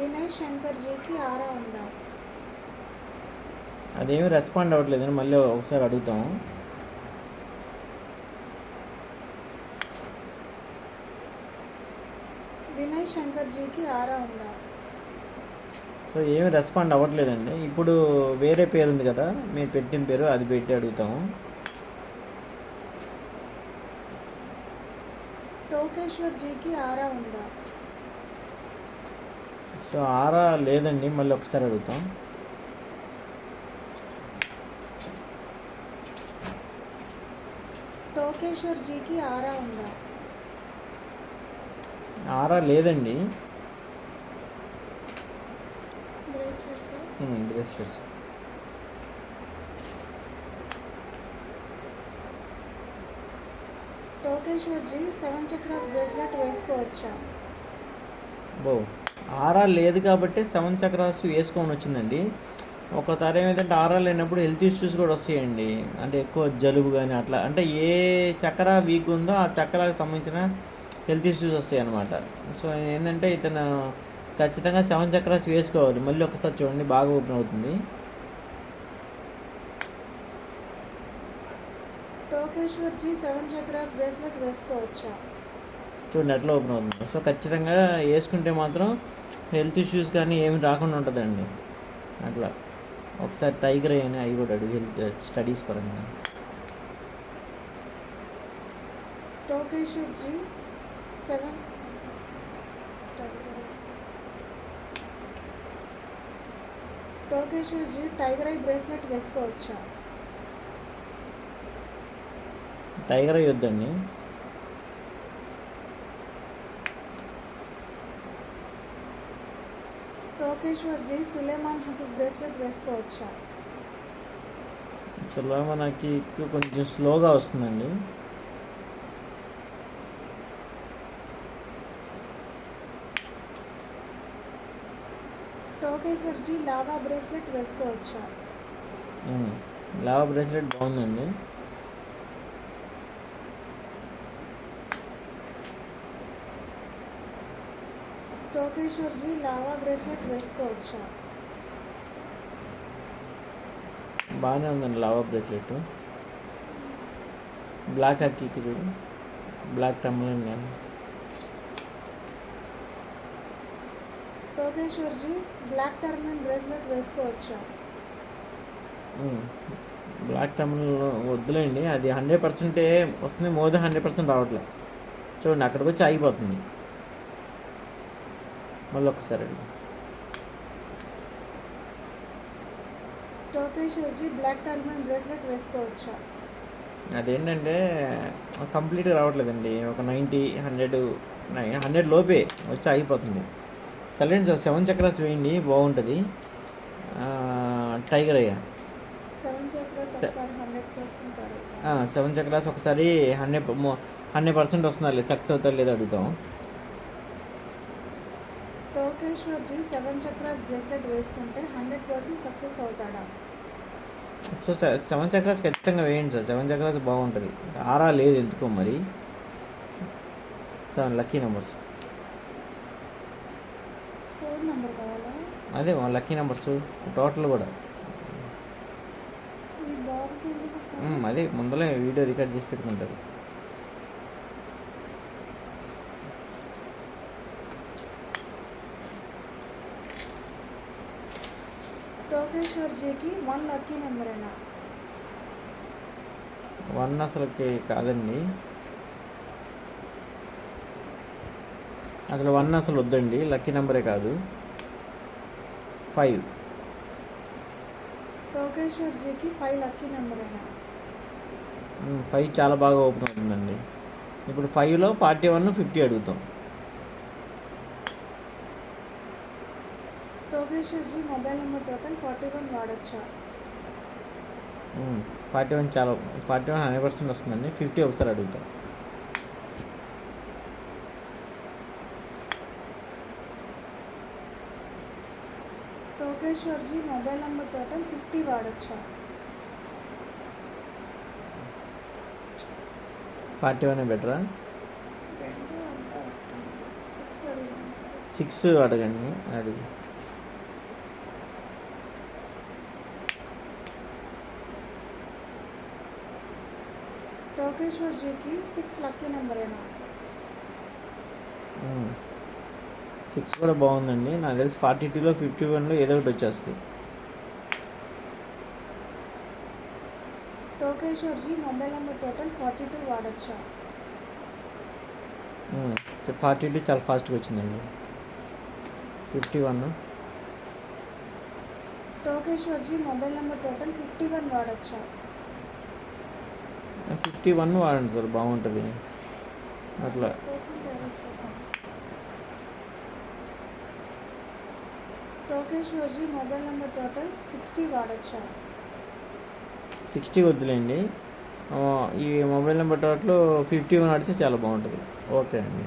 వినయ్ శంకర్ జీకి ఆరా ఉందా? అదేమి రెస్పాండ్ అవ్వట్లేదని మళ్ళీ ఒకసారి అడుగుతాము వినయ్ శంకర్ జీకి ఆరా ఉందా? సో ఏమి రెస్పాండ్ అవ్వట్లేదండి. ఇప్పుడు వేరే పేరు ఉంది కదా మీరు పెట్టిన పేరు అది పెట్టి అడుగుతాము టోకేశ్వర్ జీకి ఆరా ఉందా? సో ఆరా లేదండి మళ్ళీ ఒకసారి అడుగుతాం. టోకేశ్వర్ జీకి ఆరా ఉందా? ఆరా లేదండి. Bracelets. Bracelets. Tokeshwar ji seven chakras bracelet వేసుకోవచ్చా? బో. ఆర్ఆర్ లేదు కాబట్టి సెవెన్ చక్రాస్ వేసుకొని వచ్చిందండి. ఒకసారి ఏమైందంటే ఆర్ఆర్ లేనప్పుడు హెల్త్ ఇష్యూస్ కూడా వస్తాయండి. అంటే ఎక్కువ జలుబు కానీ అట్లా. అంటే ఏ చక్ర వీక్ ఉందో ఆ చక్రాకు సంబంధించిన హెల్త్ ఇష్యూస్ వస్తాయి అనమాట సో ఏంటంటే ఇతను ఖచ్చితంగా సెవెన్ చక్రాస్ వేసుకోవాలి. మళ్ళీ ఒకసారి చూడండి బాగా ఓపెన్ అవుతుంది. టోకేశ్వర్జీ సెవెన్ చక్రాస్ బ్రేస్లెట్ వేసుకోవచ్చా? చూడండి ఎట్లా ఓపెన్ అవుతుంది సో ఖచ్చితంగా వేసుకుంటే మాత్రం హెల్త్ ఇష్యూస్ కానీ ఏమి రాకుండా ఉంటుందండి. అట్లా. ఒకసారి టైగర్ అయినా అవి కూడా అడుగు హెల్త్ స్టడీస్ పరంగా. Tokeshwar ji seven. Tokeshwar ji tiger eye bracelet వేసుకోవచ్చా? టైగర్ అయి టోకేశ్వర్ జీ సులేమాన్ హకీక్ బ్రేస్లెట్ వేసుకోవచ్చా? అసలు మనకి కొంచెం స్లోగా వస్తుందండి. టోకేశ్వర్ జీ లావా బ్రేస్లెట్ వేసుకోవచ్చా. లావా బ్రేస్లెట్ బాగుందండి. టోకేశ్వర్ జీ లావా బ్రేస్లెట్ వేసుకోవచ్చా బాగానే ఉందండి లావా బ్రేస్లెట్ బ్లాక్ అక్కీకి చూడు. బ్లాక్ టమ్లన్ కానీ Tokeshwar ji black tourmaline bracelet వేసుకోవచ్చా. బ్లాక్ టమ్లన్ వద్దులేండి. అది హండ్రెడ్ పర్సెంటే వస్తుంది. మోర్ దెన్ హండ్రెడ్ పర్సెంట్ రావట్లేదు చూడండి అక్కడికి వచ్చి ఆగిపోతుంది. మళ్ళీ బ్లాక్ బ్రేస్లెట్ వేసుకోవచ్చా? అదేంటంటే కంప్లీట్గా రావట్లేదండి. ఒక నైంటీ హండ్రెడ్ హండ్రెడ్ లోపే వచ్చి ఆగిపోతుంది. సైలెంట్ సెవెన్ చక్రాస్ వేయండి బాగుంటుంది. టైగర్ అయ్యా. ఒకసారి సెవెన్ చక్రాస్ ఒకసారి హండ్రెడ్ హండ్రెడ్ పర్సెంట్ వస్తుందా లేదు సక్సెస్ అవుతా లేదు అడుగుతాం. Tokeshwar ji seven chakras bracelet వేసుకుంటే హండ్రెడ్ పర్సెంట్ సక్సెస్ అవుతాడా? సో సెవెన్ చక్రాస్ ఖచ్చితంగా వేయండి సార్. సెవెన్ చక్రాస్ బాగుంటుంది. ఆరా లేదు ఎందుకో మరి. Seven lucky numbers. Phone number కావాలా? అదే లక్కీ నెంబర్స్ టోటల్ కూడా. అదే ముందలే వీడియో రికార్డ్ చేసి పెట్టుకుంటారు. టోకేశ్వర్ జీకి వన్ లక్కీ నెంబరేనా? వన్ అసలుకి కాదండి. అసలు వన్ అసలు వద్దండి లక్కీ నెంబరే కాదు. ఫైవ్. టోకేశ్వర్ జీకి ఫైవ్ లక్కీ నెంబరేనా? ఫైవ్ చాలా బాగా ఓపెన్ అవుతుందండి. ఇప్పుడు ఫైవ్లో ఫార్టీ వన్ ఫిఫ్టీ అడుగుతాం. Ji mobile number total forty one వాడచ్చా? ఫార్టీ వన్ చాలా ఫార్టీ వన్ హండ్రెడ్ పర్సెంట్ వస్తుందండి. ఫిఫ్టీ ఒకసారి అడుగుతాం. Tokeshwar ji mobile number total fifty వాడచ్చా? ఫార్టీ వన్ బెటరా? సిక్స్ అడగండి. అడిగి. టోకేశ్వర్జీకి సిక్స్ లక్కీ నెంబరేనా? సిక్స్ కూడా బాగుందండి. నాకు తెలిసి ఫార్టీ టూలో ఫిఫ్టీ వన్లో ఏదో ఒకటి వచ్చేస్తుంది. Tokeshwarji mobile number total forty two వాడచ్చా? ఫార్టీ టూ చాలా ఫాస్ట్గా వచ్చిందండి. Fifty one. Tokeshwarji mobile number total fifty one వాడచ్చా? ఫిఫ్టీ వన్ వాడండి సార్ బాగుంటుంది. అట్లా. మొబైల్ నెంబర్ టోటల్ సిక్స్టీ వాడచ్చా. సిక్స్టీ వద్దులేండి. ఈ mobile number total fifty one ఆడితే చాలా బాగుంటుంది. ఓకే అండి.